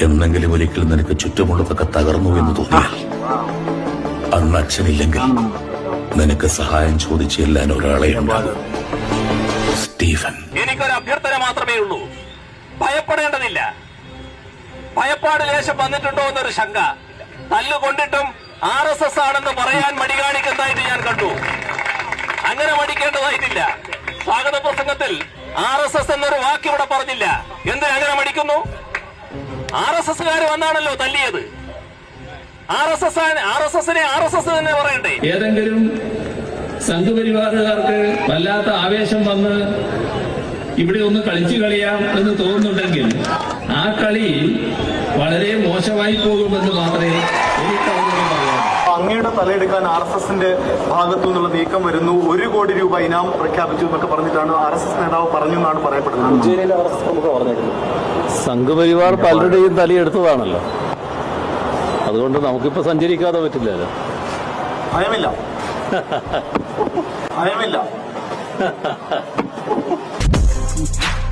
എന്നെങ്കിലും ഒരിക്കൽ നിനക്ക് ചുറ്റുമുള്ളതൊക്കെ തകർന്നു എന്ന് തോന്നിയാൽ അന്ന് അച്ഛനില്ലെങ്കിൽ നിനക്ക് സഹായം ചോദിച്ച് ചെല്ലാൻ ഒരാളെ ഉണ്ടാകും. സ്റ്റീഫൻ. എനിക്കൊരു അഭ്യർത്ഥന മാത്രമേ ഉള്ളൂ. ഭയപ്പെടേണ്ടതില്ല. ഭയപ്പാട് ലേശം വന്നിട്ടുണ്ടോ എന്നൊരു ശങ്ക. തല്ലുകൊണ്ടിട്ടും ആർ എസ് എസ് ആണെന്ന് പറയാൻ മടി കാണിക്കുന്നതായിട്ട് ഞാൻ കണ്ടു. അങ്ങനെ മടിക്കേണ്ടതായിട്ടില്ല. സ്വാഗത പ്രസംഗത്തിൽ ആർ എസ് എസ് എന്നൊരു വാക്ക് ഇവിടെ പറഞ്ഞില്ല. എന്തിനങ്ങനെ മടിക്കുന്നു? ആർ എസ് എസ്സുകാർ വന്നാണല്ലോ തല്ലിയത്. R S S R S എസിനെ ആർ എസ് എസ് തന്നെ പറയണ്ടേ? ഏതെങ്കിലും സംഘപരിവാറുകാർക്ക് വല്ലാത്ത ആവേശം വന്ന് ഇവിടെ ഒന്ന് കളിച്ചു കളിയാം എന്ന് തോന്നുന്നുണ്ടെങ്കിൽ ആ കളി വളരെ മോശമായി പോകുമെന്ന് മാത്രമേ എനിക്ക് അങ്ങയുടെ തലയെടുക്കാൻ ആർ എസ് എസിന്റെ ഭാഗത്തു നിന്നുള്ള നീക്കം വരുന്നു. ഒരു കോടി രൂപ ഇനാം പ്രഖ്യാപിച്ചു എന്നൊക്കെ പറഞ്ഞിട്ടാണ് ആർ എസ് എസ് നേതാവ് പറഞ്ഞു എന്നാണ് പറയപ്പെടുന്നത്. സംഘപരിവാർ പലരുടെയും തലയെടുത്തതാണല്ലോ. അതുകൊണ്ട് നമുക്കിപ്പോ സഞ്ചരിക്കാതെ പറ്റില്ലല്ലോ. ഭയമില്ല. ഭയമില്ല.